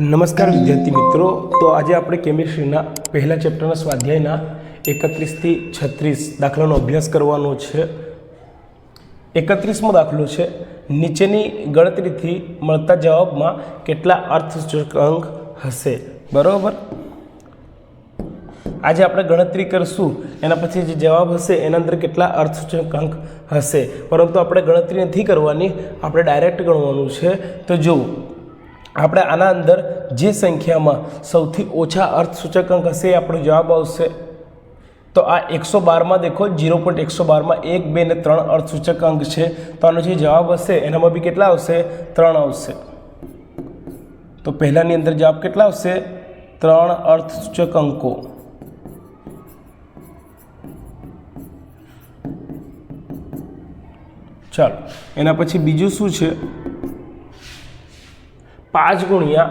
નમસ્કાર વિદ્યાર્થી મિત્રો. તો આજે આપણે કેમિસ્ટ્રીના પહેલા ચેપ્ટરના સ્વાધ્યાયના એકત્રીસથી છત્રીસ દાખલાનો અભ્યાસ કરવાનો છે. એકત્રીસમો દાખલો છે. નીચેની ગણતરીથી મળતા જવાબમાં કેટલા અર્થસૂચક અંક હશે? બરાબર? આજે આપણે ગણતરી કરશું. એના પછી જે જવાબ હશે, એના અંદર કેટલા અર્થસૂચક અંક હશે? પરંતુ આપણે ગણતરી નથી કરવાની, આપણે ડાયરેક્ટ ગણવાનું છે. તો જુઓ આપણે આના અંદર જે સંખ્યામાં સૌથી ઓછા અર્થસૂચક અંક હશે એ આપણો જવાબ આવશે. તો આ એકસો બારમાં દેખો જીરો પોઈન્ટ એકસો બારમાં એક, બે ને ત્રણ અર્થસૂચક અંક છે. તો આનો જે જવાબ હશે, એનામાં બી કેટલા આવશે? ત્રણ આવશે. તો પહેલાની અંદર જવાબ કેટલા આવશે? ત્રણ અર્થસૂચક અંકો ચાલો, એના પછી બીજું શું છે? પાંચ ગુણ્યા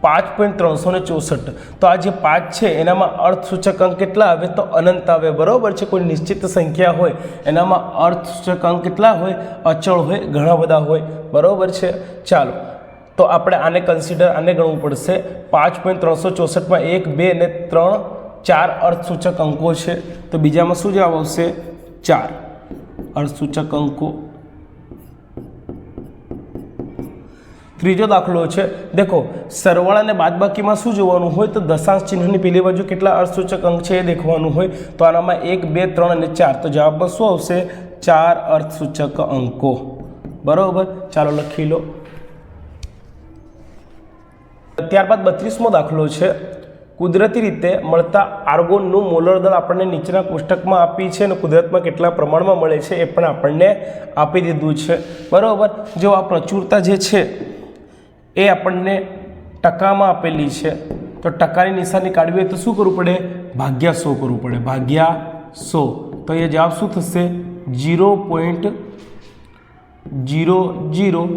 પાંચ પોઈન્ટ ત્રણસો ને ચોસઠ. તો આ જે પાંચ છે, એનામાં અર્થસૂચક અંક કેટલા આવે? તો અનંત આવે. બરાબર છે? કોઈ નિશ્ચિત સંખ્યા હોય, એનામાં અર્થસૂચક અંક કેટલા હોય? અચળ હોય, ઘણા બધા હોય. બરાબર છે? ચાલો. તો આપણે આને કન્સિડર આને ગણવું પડશે. પાંચ પોઈન્ટ ત્રણસો ચોસઠમાં એક, બે ને ત્રણ, ચાર અર્થસૂચક અંકો છે. તો બીજામાં શું જવાબ આવશે? ચાર અર્થસૂચક અંકો. ત્રીજો દાખલો છે. દેખો, સરવાળા અને બાદબાકીમાં શું જોવાનું હોય તો દશાંશ ચિહ્નની પેલી બાજુ કેટલા અર્થસૂચક અંક છે એ દેખવાનું હોય. તો આનામાં એક, બે, ત્રણ અને ચાર. તો જવાબમાં શું આવશે? ચાર અર્થસૂચક અંકો. બરાબર? ચાલો લખી લો. ત્યારબાદ બત્રીસમો દાખલો છે. કુદરતી રીતે મળતા આર્ગોનનું મોલર દળ આપણને નીચેના કોષ્ટકમાં આપી છે અને કુદરતમાં કેટલા પ્રમાણમાં મળે છે એ પણ આપણને આપી દીધું છે. બરાબર? જો આ પ્રચુરતા જે છે એ આપણને ટકામાં આપેલી છે. તો ટકાની નિશાની કાઢવી હોય તો શું કરવું પડે? ભાગ્યા સો કરવું પડે. ભાગ્યા સો. તો એ જવાબ શું થશે? જીરો પોઈન્ટ જીરો જીરો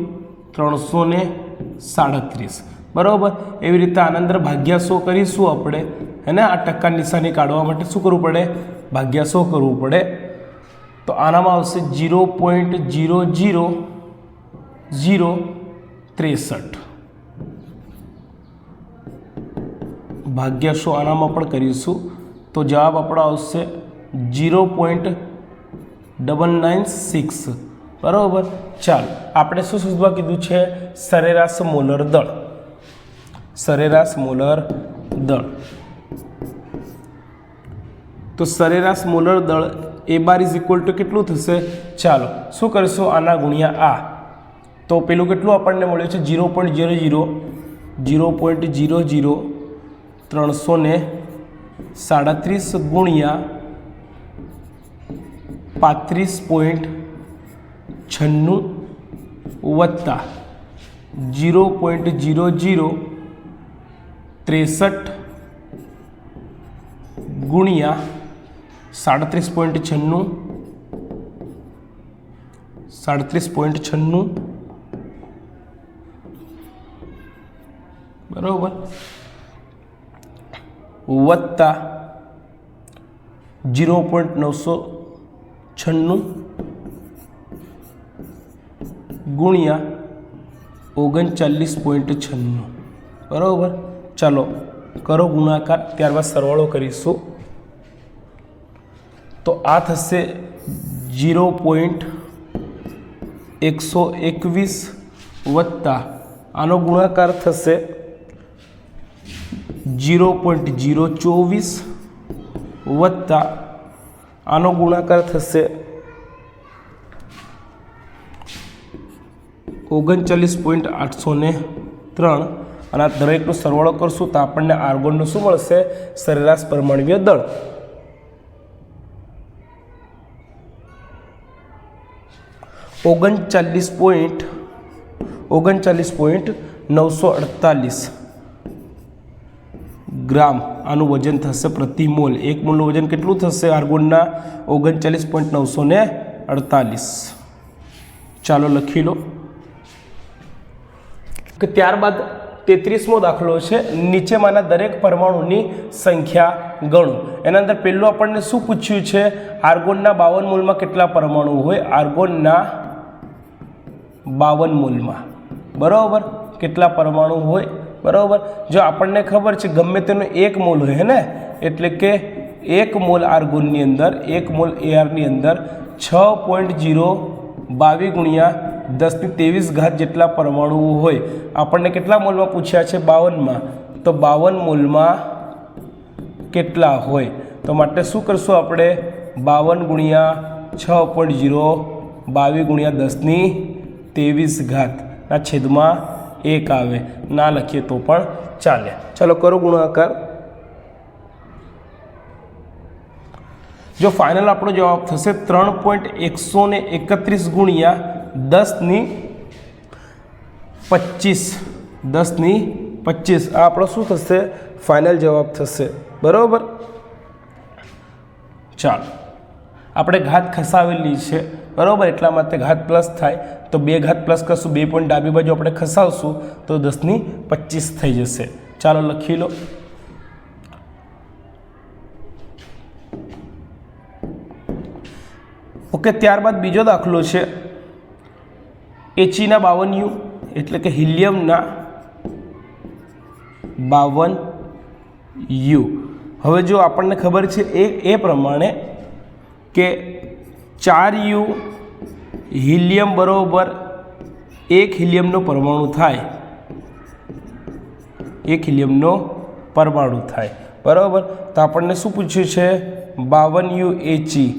ત્રણસો ને સાડત્રીસ. બરાબર? એવી રીતે આના અંદર ભાગ્યા સો કરીશું આપણે. એને આ ટકા નિશાની કાઢવા માટે શું કરવું પડે? ભાગ્યા સો કરવું પડે. તો આનામાં આવશે zero point zero zero zero ત્રેસઠ. ભાગ્યા સો આનામાં પણ કરીશું. તો જવાબ આપણો આવશે zero point double nine six. બરાબર? ચાલો, આપણે શું શોધવા કીધું છે? સરેરાશ મોલર દળ. સરેરાશ મોલર દળ. તો સરેરાશ મોલર દળ એ બાર ઇઝ ઇક્વલ ટુ કેટલું થશે? ચાલો, શું કરીશું? આના ગુણ્યા આ. તો પેલું કેટલું આપણને મળ્યું છે? Zero point zero zero zero point zero zero ત્રણસો ને સાડત્રીસ ગુણ્યા પાંત્રીસ પોઈન્ટ છન્નું વત્તા જીરો પોઈન્ટ જીરો જીરો ત્રેસઠ ગુણ્યા સાડત્રીસ પોઈન્ટ છન્નું સાડત્રીસ પોઈન્ટ છન્નું બરાબર વત્તા જીરો પોઈન્ટ નવસો છન્નું ગુણ્યા ઓગણચાલીસ પોઈન્ટ છન્નું. બરાબર? ચાલો, કરો ગુણાકાર, ત્યારબાદ સરવાળો કરીશું. તો આ થશે જીરો પોઈન્ટ એકસો એકવીસ વત્તા. આનો ગુણાકાર થશે જીરો પોઈન્ટ જીરો ચોવીસ વત્તા આનો ગુણાકાર થશે ઓગણચાલીસ પોઈન્ટ આઠસો ત્રણ અને આ દરેકનો સરવાળો કરશું તો આપણને આર્ગોનનું શું મળશે સરેરાશ પરમાણવીય દળ ઓગણચાલીસ પોઈન્ટ ઓગણચાલીસ પોઈન્ટ નવસો અડતાલીસ ગ્રામ આનું વજન થશે પ્રતિ મોલ. એક મોલનું વજન કેટલું થશે? આર્ગોનના ઓગણચાલીસ પોઈન્ટ નવસો ને અડતાલીસ. ચાલો લખી લો. કે ત્યારબાદ તેત્રીસમો દાખલો છે. નીચેમાંના દરેક પરમાણુની સંખ્યા ગણો. એના અંદર પહેલું આપણને શું પૂછ્યું છે? આર્ગોનના બાવન મોલમાં કેટલા પરમાણુ હોય? આર્ગોનના બાવન મોલમાં. બરાબર? કેટલા પરમાણુ હોય? બરાબર? જો આપણને ખબર છે ગમે તેનો એક મોલ હોય ને? એટલે કે એક મોલ આર્ગોનની અંદર, એક મોલ એઆરની અંદર છ પોઈન્ટ જીરો બાવીસ ગુણ્યા દસની ત્રેવીસ ઘાત જેટલા પરમાણુઓ હોય. આપણને કેટલા મોલમાં પૂછ્યા છે? બાવનમાં. તો બાવન મોલમાં કેટલા હોય? તો માટે શું કરશું આપણે? બાવન ગુણ્યા છ પોઈન્ટ જીરો બાવીસ ગુણ્યા દસની ત્રેવીસ ઘાતના છેદમાં એક આવે. ના લખીએ તો પણ ચાલે. ચલો કરો ગુણાકાર. જો ફાઇનલ આપણો જવાબ થશે ત્રણ પોઈન્ટ એકસો ને એકત્રીસ ગુણ્યા દસની પચીસ. દસની પચીસ. આ આપણો શું થશે? ફાઇનલ જવાબ થશે. બરાબર? ચાલો. આપણે ઘાત ખસાવેલી છે. બરાબર? એટલા માટે ઘાત પ્લસ થાય. તો બે ઘાત પ્લસ કરશું, બે પોઈન્ટ ડાબી બાજુ આપણે ખસાવશું, તો દસની પચીસ થઈ જશે. ચાલો લખી લો. ઓકે, ત્યારબાદ બીજો દાખલો છે. એચીના બાવન યુ, એટલે કે હિલિયમના બાવન યુ. હવે જો આપણને ખબર છે એ એ પ્રમાણે કે ચાર યુ હિલિયમ બરોબર એક હિલિયમનો પરમાણુ થાય. એક હિલિયમનો પરમાણુ થાય. બરાબર? તો આપણને શું પૂછ્યું છે? બાવન યુ એચી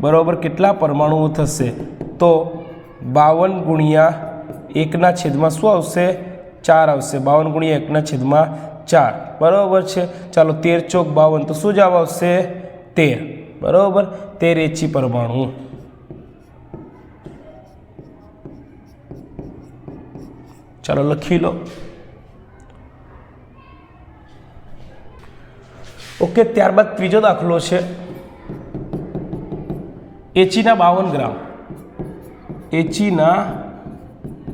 બરાબર? કેટલા પરમાણુઓ થશે? તો બાવન ગુણ્યા એકના છેદમાં શું આવશે? ચાર આવશે. બાવન ગુણ્યા એકના છેદમાં ચાર. બરાબર છે? ચાલો તેર ચોક બાવન. તો શું જવાબ આવશે? તેર. બરાબર? તેર એચી પરમાણુ. ચાલો લખી લો. ઓકે, ત્યારબાદ ત્રીજો દાખલો છે. એચીના બાવન ગ્રામ. એચીના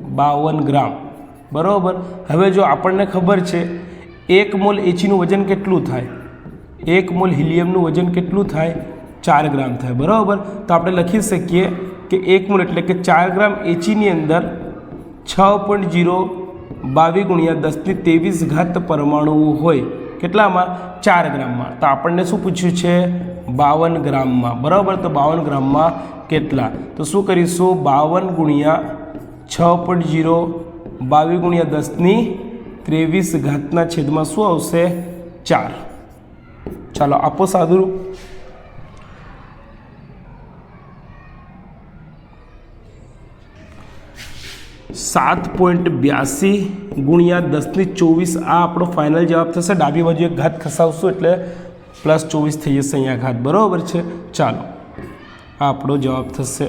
બાવન ગ્રામ. બરાબર? હવે જો આપણને ખબર છે, એક મોલ એચીનું વજન કેટલું થાય? એક મોલ હિલિયમનું વજન કેટલું થાય? ચાર ગ્રામ થાય, બરાબર? તો આપણે લખી શકીએ કે એક મૂળ એટલે કે ચાર ગ્રામ એચીની અંદર છ પોઈન્ટ જીરો બાવીસ ગુણ્યા દસની ત્રેવીસ ઘાત પરમાણુઓ હોય. કેટલામાં? ચાર ગ્રામમાં. તો આપણને શું પૂછ્યું છે? બાવન ગ્રામમાં. બરાબર? તો બાવન ગ્રામમાં કેટલા? તો શું કરીશું? બાવન ગુણ્યા છ પોઈન્ટ જીરો બાવીસ ગુણ્યા દસની ત્રેવીસ ઘાતના છેદમાં શું આવશે? ચાર. ચાલો, આપો સાદુરૂપ. સાત પોઈન્ટ બ્યાસી ગુણ્યા દસની ચોવીસ આ આપણો ફાઇનલ જવાબ થશે. ડાબી બાજુ એક ઘાત ખસાવશું એટલે પ્લસ ચોવીસ થઈ જશે અહીંયા ઘાત. બરાબર છે? ચાલો આ આપણો જવાબ થશે.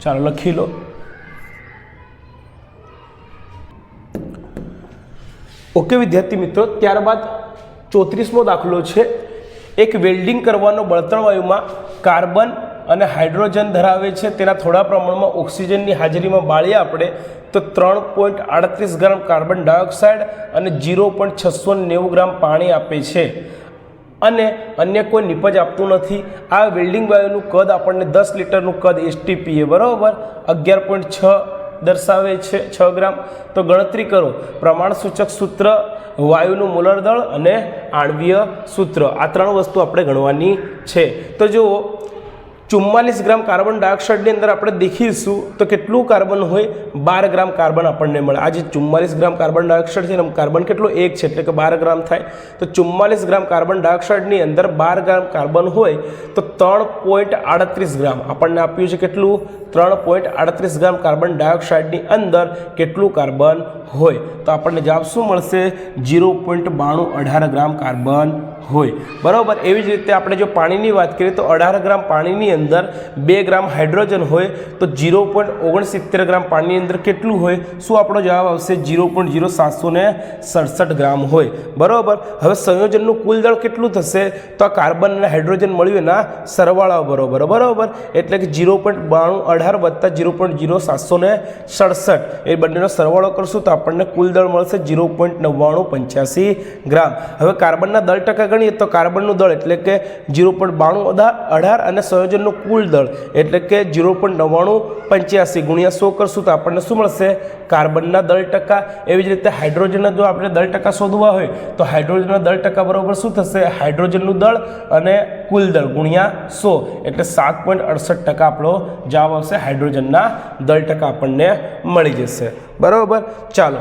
ચાલો, લખી લો. ઓકે વિદ્યાર્થી મિત્રો, ત્યારબાદ ચોત્રીસમો દાખલો છે. એક વેલ્ડિંગ કરવાનો બળતણ વાયુમાં કાર્બન અને હાઇડ્રોજન ધરાવે છે તેના થોડા પ્રમાણમાં ઓક્સિજનની હાજરીમાં બાળીએ આપણે તો ત્રણ પોઈન્ટ આડત્રીસ ગ્રામ કાર્બન ડાયોક્સાઇડ અને જીરો પોઈન્ટ છસો નેવું ગ્રામ પાણી આપે છે. અને અન્ય કોઈ નિપજ આપતું નથી. આ વેલ્ડિંગ વાયુનું કદ આપણને દસ લીટરનું કદ એસટીપીએ, બરાબર? અગિયાર પોઈન્ટ છ દર્શાવે છે, છ ગ્રામ. તો ગણતરી કરો. પ્રમાણસૂચક સૂત્ર, વાયુનું મોલર દળ અને આણવીય સૂત્ર. આ ત્રણ વસ્તુ આપણે ગણવાની છે. તો જુઓ ચુમ્માલીસ ગ્રામ કાર્બન ડાયોક્સાઇડની અંદર આપણે દેખીશું તો કેટલું કાર્બન હોય? બાર ગ્રામ કાર્બન આપણને મળે. આ જે ચુમ્માલીસ ગ્રામ કાર્બન ડાયોક્સાઇડ છે ને કાર્બન કેટલો? એક છે. એટલે કે બાર ગ્રામ થાય. તો ચુમ્માલીસ ગ્રામ કાર્બન ડાયોક્સાઇડની અંદર બાર ગ્રામ કાર્બન હોય તો ત્રણ પોઈન્ટ આડત્રીસ ગ્રામ. આપણને આપ્યું છે કેટલું? ત્રણ પોઈન્ટ આડત્રીસ ગ્રામ કાર્બન ડાયોક્સાઇડની અંદર કેટલું કાર્બન હોય? તો આપણને જવાબ શું મળશે? જીરો પોઈન્ટ બાણું અઢાર ગ્રામ કાર્બન હોય. બરાબર, એવી જ રીતે આપણે જો પાણીની વાત કરીએ તો અઢાર ગ્રામ પાણીની અંદર બે ગ્રામ હાઇડ્રોજન હોય તો જીરો પોઈન્ટ ઓગણસિત્તેર ગ્રામ પાણીની અંદર કેટલું હોય? શું આપણો જવાબ આવશે? જીરો પોઈન્ટ જીરો સાતસો ને સડસઠ ગ્રામ હોય. બરાબર, હવે સંયોજનનું કુલ દળ કેટલું થશે? તો આ કાર્બન અને હાઇડ્રોજન મળ્યું એના સરવાળા બરોબર. બરાબર, એટલે કે જીરો પોઈન્ટ બાણું અઢાર વત્તા જીરો પોઈન્ટ જીરો સાતસો ને સડસઠ. એ બંનેનો સરવાળો કરશું તો આપણને કુલ દળ મળશે જીરો પોઈન્ટ નવ્વાણું પંચ્યાસી ગ્રામ. હવે કાર્બનના દળ ટકા ગણીએ તો કાર્બનનું દળ એટલે કે જીરો પોઈન્ટ બાણું અઢાર અને સંયોજનનું કુલ દળ એટલે કે ઝીરો પોઈન્ટ નવ્વાણું પંચ્યાસી ગુણ્યા સો કરશું તો આપણને શું મળશે? કાર્બનના દળ ટકા. એવી જ રીતે હાઇડ્રોજનના જો આપણે દળ ટકા શોધવા હોય તો હાઇડ્રોજનના દળ ટકા બરાબર શું થશે? હાઇડ્રોજનનું દળ અને કુલ દળ ગુણ્યા સો એટલે સાત પોઈન્ટ અડસઠ ટકા આપણો જવાબ આવશે હાઇડ્રોજનના દળ ટકા આપણને મળી જશે. બરાબર? ચાલો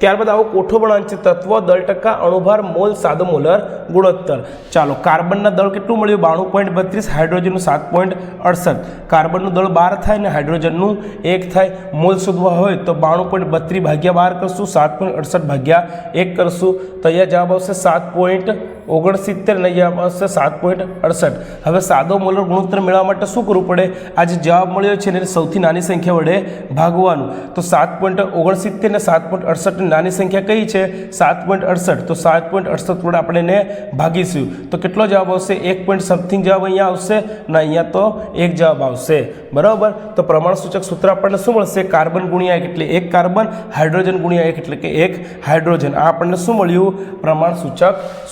ત્યારબાદ આવો કોઠો વળાંક છે, તત્વ, દળ ટકા, અણુભાર, મોલ, સાદો મોલર, ગુણોત્તર. ચાલો, કાર્બનના દળ કેટલું મળ્યું? બાણું પોઈન્ટ બત્રીસ, હાઇડ્રોજનનું સાત પોઈન્ટ અડસઠ. કાર્બનનું દળ બાર થાય ને હાઇડ્રોજનનું એક થાય. મોલ શોધવા હોય તો બાણું પોઈન્ટ બત્રીસ ભાગ્યા બાર કરશું, સાત પોઈન્ટ અડસઠ ભાગ્યા એક કરશું. તો અહીંયા જવાબ આવશે સાત પોઈન્ટ ઓગણસિત્તેર ને જવાબ આવશે સાત પોઈન્ટ અડસઠ. હવે સાદો મોલર ગુણોત્તર મેળવવા માટે શું કરવું પડે? આ જે જવાબ મળ્યો છે એને સૌથી નાની સંખ્યા વડે ભાગવાનું. તો સાત પોઈન્ટ ઓગણસિત્તેર ને સાત પોઈન્ટ અડસઠની નાની સંખ્યા કઈ છે? સાત પોઈન્ટ અડસઠ. તો સાત પોઈન્ટ અડસઠ વડે આપણે એને ભાગીશું. તો કેટલો જવાબ આવશે? એક પોઈન્ટ સમથિંગ જવાબ અહીંયા આવશે ને અહીંયા તો એક જવાબ આવશે. બરાબર? તો પ્રમાણસૂચક સૂત્ર આપણને શું મળશે? કાર્બન ગુણ્યા એક એટલે એક કાર્બન, હાઇડ્રોજન ગુણ્યા એક એટલે કે એક હાઇડ્રોજન. આ આપણને શું મળ્યું? પ્રમાણ સૂચક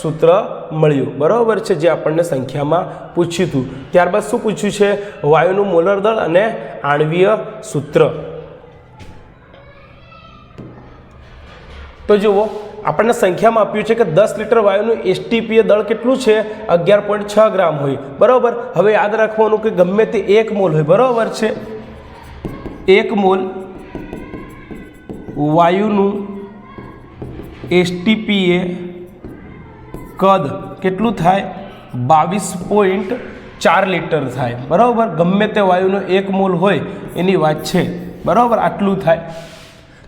સૂત્ર મળ્યું. બરાબર છે જે આપણને સંખ્યામાં પૂછ્યું હતું. ત્યારબાદ શું પૂછ્યું છે? વાયુનું મોલર દળ અને આણવીય સૂત્ર. તો જુઓ, આપણને સંખ્યામાં આપ્યું છે કે દસ લીટર વાયુનું એસટીપીએ દળ કેટલું છે? અગિયાર પોઈન્ટ છ ગ્રામ હોય. બરાબર? હવે યાદ રાખવાનું કે ગમે તે એક મોલ હોય. બરાબર છે? એક મોલ વાયુનું એસટીપીએ કદ કેટલું થાય? બાવીસ પોઈન્ટ ચાર લીટર થાય. બરાબર? ગમે તે વાયુનો એક મોલ હોય, એની વાત છે. બરાબર? આટલું થાય.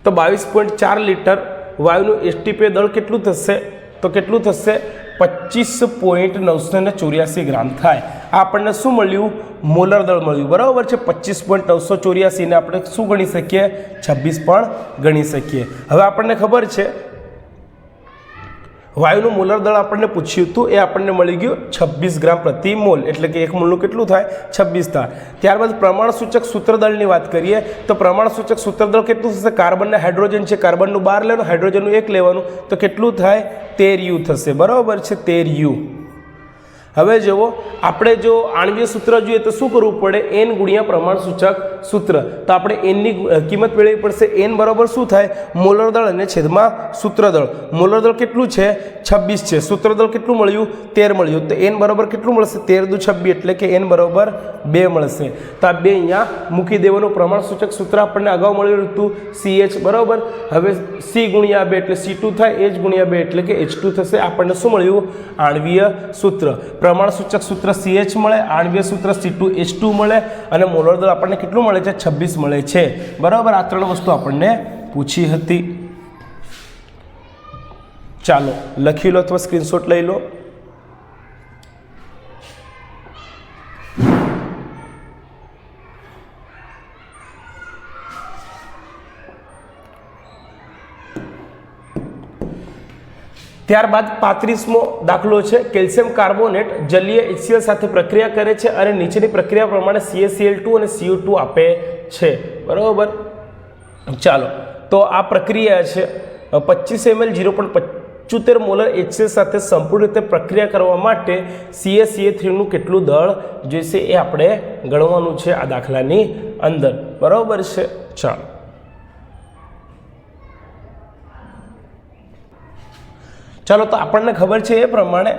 તો બાવીસ પોઈન્ટ ચાર લીટર વાયુનું એસટીપી દળ કેટલું થશે? તો કેટલું થશે? પચીસ પોઈન્ટ નવસો ને ચોર્યાસી ગ્રામ થાય. આ આપણને શું મળ્યું? મોલર દળ મળ્યું. બરાબર છે? પચીસ પોઈન્ટ નવસો ચોર્યાસીને આપણે શું ગણી શકીએ? છવ્વીસ પણ ગણી શકીએ. હવે આપણને ખબર છે વાયુનું મોલર દળ આપણને પૂછ્યું હતું, એ આપણને મળી ગયું છવ્વીસ ગ્રામ પ્રતિ મોલ. એટલે કે એક મોલનું કેટલું થાય? છવ્વીસ થાય ત્યારબાદ પ્રમાણસૂચક સૂત્રદળની વાત કરીએ, તો પ્રમાણસૂચક સૂત્રદળ કેટલું થશે? કાર્બનને હાઇડ્રોજન છે, કાર્બનનું બાર લેવાનું, હાઇડ્રોજનનું એક લેવાનું. તો કેટલું થાય? તેર યુ થશે. બરાબર છે, તેર યુ. હવે જુઓ, આપણે જો આણવીય સૂત્ર જોઈએ તો શું કરવું પડે? એન ગુણ્યા પ્રમાણ સૂચક સૂત્ર. તો આપણે એનની કિંમત મેળવવી પડશે. એન બરાબર શું થાય? મોલર દળ અને છેદમાં સૂત્રદળ મોલર દળ કેટલું છે? છવ્વીસ છે. સૂત્રદળ કેટલું મળ્યું? તેર મળ્યું. તો એન બરાબર કેટલું મળશે? તેર દુ છવ્વીસ, એટલે કે એન બરાબર બે મળશે. તો આ બે અહીંયા મૂકી દેવાનું પ્રમાણ સૂચક સૂત્ર આપણને અગાઉ મળ્યું હતું. સી એચ બરાબર. હવે સી ગુણ્યા બે, એટલે સી ટુ થાય. એચ ગુણ્યા બે, એટલે કે એચ ટુ થશે. આપણને શું મળ્યું? આણવીય સૂત્ર. પ્રમાણ સૂચક સૂત્ર સી એચ મળે આણવીય સૂત્ર સી ટુ એચ ટુ મળે, અને મોલર દળ આપણને કેટલું મળે છે? છવ્વીસ મળે છે. બરાબર? આ ત્રણ વસ્તુ આપણને પૂછી હતી. ચાલો, લખી લો અથવા સ્ક્રીનશોટ લઈ લો. ત્યારબાદ પાંત્રીસમો દાખલો છે. કેલ્શિયમ કાર્બોનેટ જલીય એચસીએલ સાથે પ્રક્રિયા કરે છે અને નીચેની પ્રક્રિયા પ્રમાણે સીએસીએલ ટુ અને સીયુ ટુ આપે છે. બરાબર? ચાલો. તો આ પ્રક્રિયા છે. પચીસ એમએલ ઝીરો પોઈન્ટ પચોતેર મોલર એચસીએલ સાથે સંપૂર્ણ રીતે પ્રક્રિયા કરવા માટે સીએ સીએ થ્રીનું કેટલું દળ જોઈશે એ આપણે ગણવાનું છે આ દાખલાની અંદર. બરાબર છે? ચાલો. ચાલો તો આપણને ખબર છે એ પ્રમાણે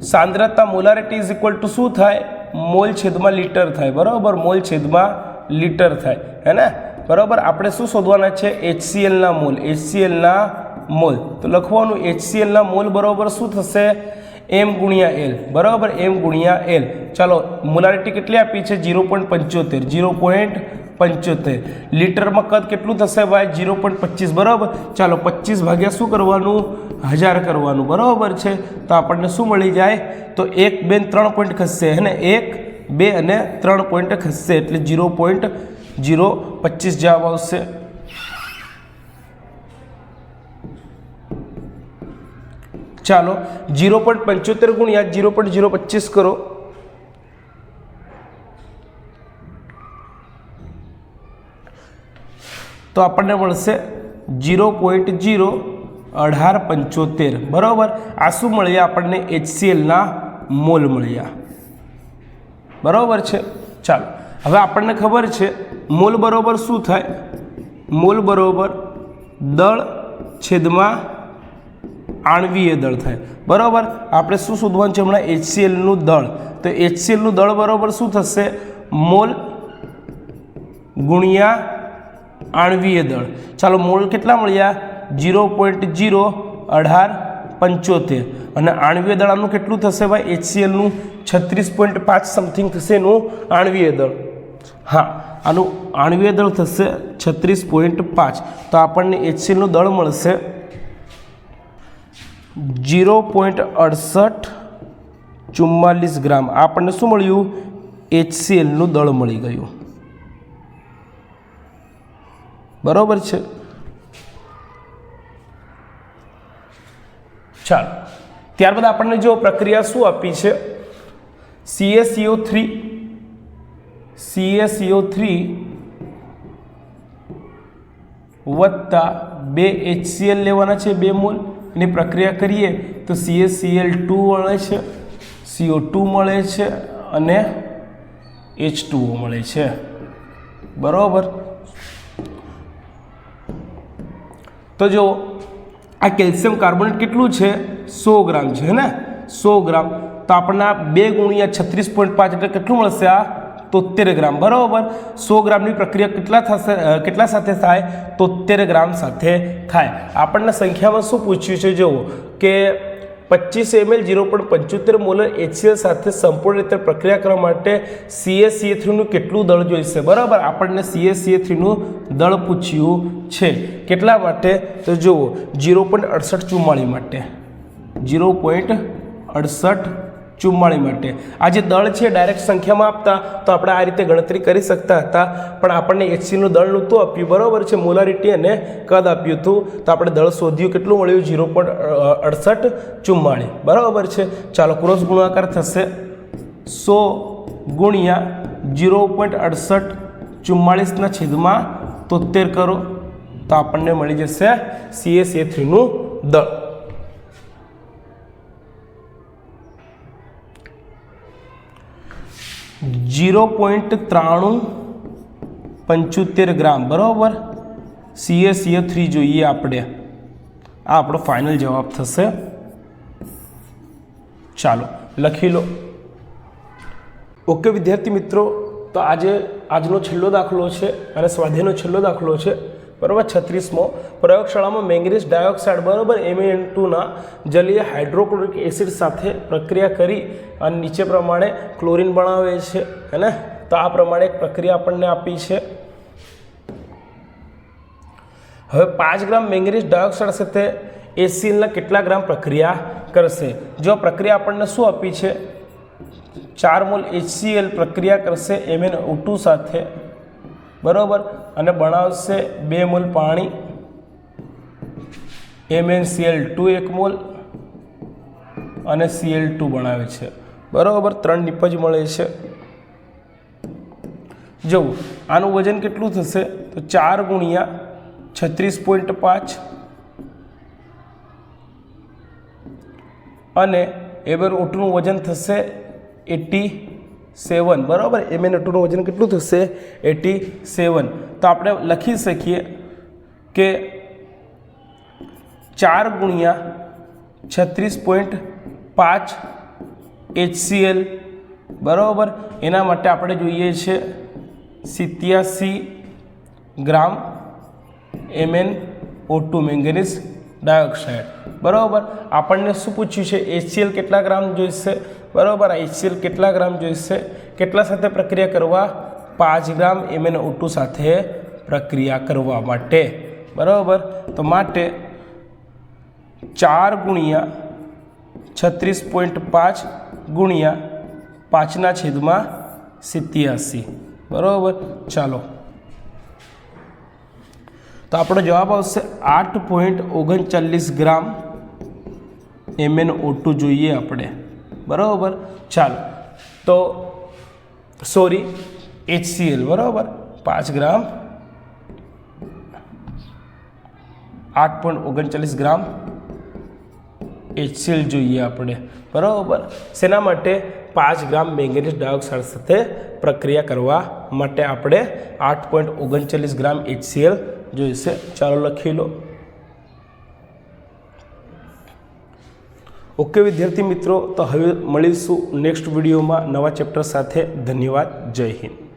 સાંદ્રતા મોલારિટી ઇઝ ઇક્વલ ટુ શું થાય? મોલ છેદમાં લીટર થાય. બરાબર? મોલ છેદમાં લીટર થાય. હે ને? બરાબર? આપણે શું શોધવાના છે? એચસીએલના મોલ. એચસીએલના મોલ. તો લખવાનું એચસીએલના મોલ બરાબર શું થશે? એમ ગુણ્યા એલ બરાબર? એમ ગુણ્યા એલ ચાલો, મોલારિટી કેટલી આપી છે? જીરો પોઈન્ટ પંચોતેર. જીરો પોઈન્ટ પંચોતેર. લીટરમાં કદ કેટલું થશે ભાઈ? જીરો પોઈન્ટ પચીસ, બરાબર? ચાલો, પચીસ ભાગ્યા શું કરવાનું? હજાર કરવાનું, બરાબર છે? તો આપણને શું મળી જાય? તો એક, બે ત્રણ પોઈન્ટ ખસશે અને એક, બે, અને ત્રણ પોઈન્ટ ખસશે, એટલે જીરો પોઈન્ટ જીરો પચીસ જવાબ આવશે. ચાલો, જીરો પોઈન્ટ પંચોતેર ગુણ્યા જીરો પોઈન્ટ જીરો પચીસ કરો. તો આપણને મળશે જીરો પોઈન્ટ જીરો અઢાર પંચોતેર. બરાબર? આ શું મળ્યા આપણને એચસીએલના મોલ મળ્યા. બરાબર છે? ચાલો. હવે આપણને ખબર છે મોલ બરાબર શું થાય? મોલ બરોબર દળ છેદમાં આણવીય દળ થાય. બરાબર? આપણે શું શોધવાનું છે હમણાં? એચસીએલનું દળ. તો એચસીએલનું દળ બરાબર શું થશે? મોલ ગુણ્યા આણવીય દળ. ચાલો મોલ કેટલા મળ્યા? જીરો પોઈન્ટ જીરો અઢાર, પંચોતેર. અને આણવીય દળ આનું કેટલું થશે ભાઈ? એચસીએલનું છત્રીસ પોઈન્ટ પાંચ સમથિંગ થશે એનું આણવીય દળ. હા, આનું આણવીય દળ થશે છત્રીસ પોઈન્ટ પાંચ. તો આપણને એચસીએલનું દળ મળશે જીરો પોઈન્ટ અડસઠ ચુમ્માલીસ ગ્રામ. આપણને શું મળ્યું? એચસીએલનું દળ મળી ગયું. બરોબર છે? ચાલો. ત્યારબાદ આપણને જો પ્રક્રિયા શું આપી છે? સીએસીઓ થ્રી સીએસીઓ થ્રી વત્તા બે એચસીએલ લેવાના છે બે મોલ. એની પ્રક્રિયા કરીએ તો સીએસસીએલ ટુ મળે છે સીઓ ટુ મળે છે અને એચ ટુઓ મળે છે. બરાબર? તો જો આ કેલ્શિયમ કાર્બોનેટ કેટલું છે? સો ગ્રામ છે ને? સો ગ્રામ. તો આપણને બે ગુણ્યા છત્રીસ પોઈન્ટ પાંચ એટલે કેટલું મળશે આ? તોતેર ગ્રામ. બરાબર? સો ગ્રામની પ્રક્રિયા કેટલા થશે કેટલા સાથે થાય? તોતેર ગ્રામ સાથે થાય. આપણને સંખ્યામાં શું પૂછ્યું છે? જુઓ કે પચીસ એમએલ, જીરો પોઈન્ટ પંચોતેર મોલર એચસીએલ સાથે સંપૂર્ણ રીતે પ્રક્રિયા કરવા માટે સીએસસીએ થ્રીનું કેટલું દળ જોઈશે? બરાબર, આપણને સીએસસીએ થ્રીનું દળ પૂછ્યું છે. કેટલા માટે? તો જુઓ, જીરો પોઈન્ટ અડસઠ ચુમ્માળી માટે. જીરો પોઈન્ટ અડસઠ ચુમ્માળીસ માટે. આ જે દળ છે ડાયરેક્ટ સંખ્યામાં આપતા, તો આપણે આ રીતે ગણતરી કરી શકતા હતા. પણ આપણને એચસીનું દળ નહોતું આપ્યું. બરાબર છે મોલારિટી અને કદ આપ્યું હતું. તો આપણે દળ શોધ્યું, કેટલું મળ્યું? ઝીરો પોઈન્ટ અડસઠ ચુમ્માળીસ બરાબર છે. ચાલો, ક્રોસ ગુણાકાર થશે. સો ગુણ્યા જીરો પોઈન્ટ અડસઠ ચુમ્માળીસના છેદમાં તોતેર કરો. તો આપણને મળી જશે સીએસએ થ્રીનું દળ. જીરો પોઈન્ટ ત્રાણું પંચોતેર ગ્રામ, બરાબર? સીએસીએ થ્રી જોઈએ આપણે. આ આપણો ફાઇનલ જવાબ થશે. ચાલો, લખી લો. ઓકે, વિદ્યાર્થી મિત્રો, તો આજે આજનો છેલ્લો દાખલો છે અને સ્વાધ્યાયનો છેલ્લો દાખલો છે. બરાબર છત્રીસમો. પ્રયોગશાળામાં મેંગ્રીઝ ડાયોક્સાઇડ બરાબર એમએન ટુના જલીય હાઇડ્રોક્લોરિક એસિડ સાથે પ્રક્રિયા કરી અને નીચે પ્રમાણે ક્લોરિન બનાવે છે, હે તો આ પ્રમાણે એક પ્રક્રિયા આપણને આપી છે. હવે પાંચ ગ્રામ મેંગ્રીઝ ડાયોક્સાઇડ સાથે એસિલના કેટલા ગ્રામ પ્રક્રિયા કરશે? જો પ્રક્રિયા આપણને શું આપી છે? ચાર મોલ એચસીએલ પ્રક્રિયા કરશે એમએન ઓટુ સાથે. બરાબર? અને બનાવશે બે મોલ પાણી. એમએનસીએલ ટુ એક મોલ અને સીએલ ટુ બનાવે છે. બરાબર? ત્રણ નિપજ મળે છે. જવું આનું વજન કેટલું થશે? તો ચાર ગુણ્યા છત્રીસ પોઈન્ટ પાંચ. અને એ ઓટુનું વજન થશે એટી સેવન, બરાબર? એમ એન ઓટુનું વજન કેટલું થશે એટી, સેવન. તો આપણે લખી શકીએ કે ચાર ગુણ્યા છત્રીસ પોઈન્ટ પાંચ એચસીએલ, બરાબર? એના માટે આપણે જોઈએ છે સિત્યાસી gram Mn O two manganese. Dioxide. બરાબર? આપણને શું પૂછ્યું છે? એચસીએલ કેટલા ગ્રામ જોઈશે? બરાબર? આ એચસીએલ કેટલા ગ્રામ જોઈશે? કેટલા સાથે પ્રક્રિયા કરવા? પાંચ ગ્રામ એમએન ઓટુ સાથે પ્રક્રિયા કરવા માટે. બરાબર? તો માટે ચાર ગુણ્યા છત્રીસ પોઈન્ટ પાંચ ગુણ્યા પાંચના છેદમાં સિત્યાસી. બરાબર? ચાલો. તો આપણો જવાબ આવશે આઠ પોઈન્ટ ઓગણચાલીસ ગ્રામ એમએન ઓટુ જોઈએ આપણે. બરાબર? ચાલો. તો સોરી એચસીએલ બરાબર? પાંચ ગ્રામ. આઠ પોઈન્ટ ઓગણચાલીસ ગ્રામ એચસીએલ જોઈએ આપણે. બરાબર? શેના માટે પાંચ ગ્રામ મેંગેનીઝ ડાયોક્સાઇડ સાથે પ્રક્રિયા કરવા માટે આપણે આઠ પોઈન્ટ ઓગણચાલીસ ગ્રામ એચસીએલ જોઈશે ચાલો લખી લો. ઓકે વિદ્યાર્થી મિત્રો, તો હવે મળીશું નેક્સ્ટ વિડીયોમાં નવા ચેપ્ટર સાથે. ધન્યવાદ, જય હિન્દ.